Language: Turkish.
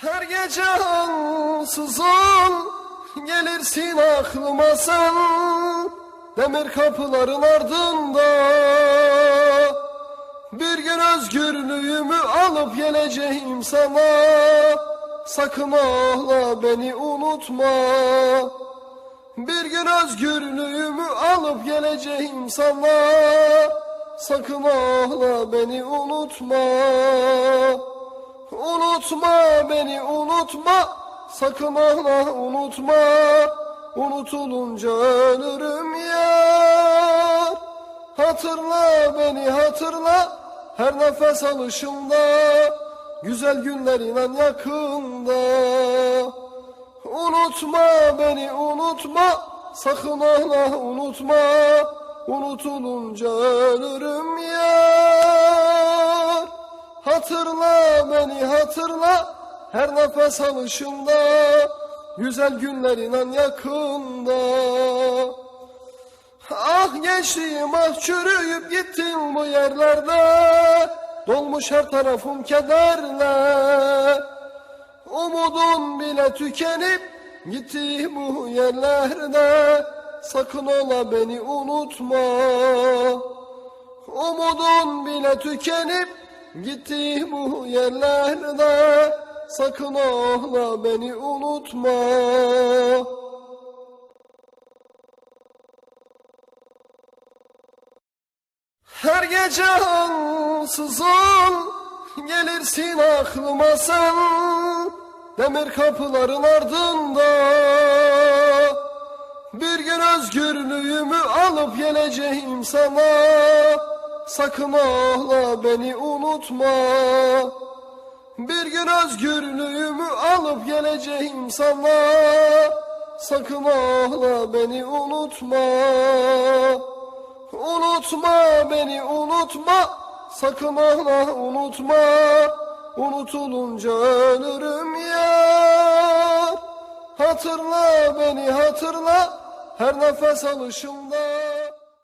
Her gece ansızın gelirsin aklıma sen. Demir kapıların ardında Bir gün özgürlüğümü alıp geleceğim sana. Sakın ağla beni unutma. Bir gün özgürlüğümü alıp geleceğim sana. Sakın ağla beni unutma Unutma beni unutma. Sakın ağla unutma. Unutulunca ölürüm ya Hatırla beni hatırla. Her nefes alışımda. Güzel günler inan yakında. Unutma beni unutma. Sakın ağla unutma. Unutulunca ölürüm ya Hatırla beni hatırla. Her nefes alışımda Güzel günler inan yakında. Ah gençliğim ah çürüyüp gittin bu yerlerde. Dolmuş her tarafım kederle. Umudum bile tükenip gitti bu yerlerde. Sakın ola beni unutma. Umudun bile tükenip gitti bu yerlerde Sakın ola beni unutma. Her gece ansızın gelirsin aklıma sen Demir kapıların ardında. Bir gün özgürlüğümü alıp geleceğim sana Sakın ağla beni unutma. Bir gün özgürlüğümü alıp geleceğim sana. Sakın ağla beni unutma. Unutma beni unutma. Sakın ağla unutma. Unutulunca ölürüm ya Hatırla beni hatırla. Her nefes alışımda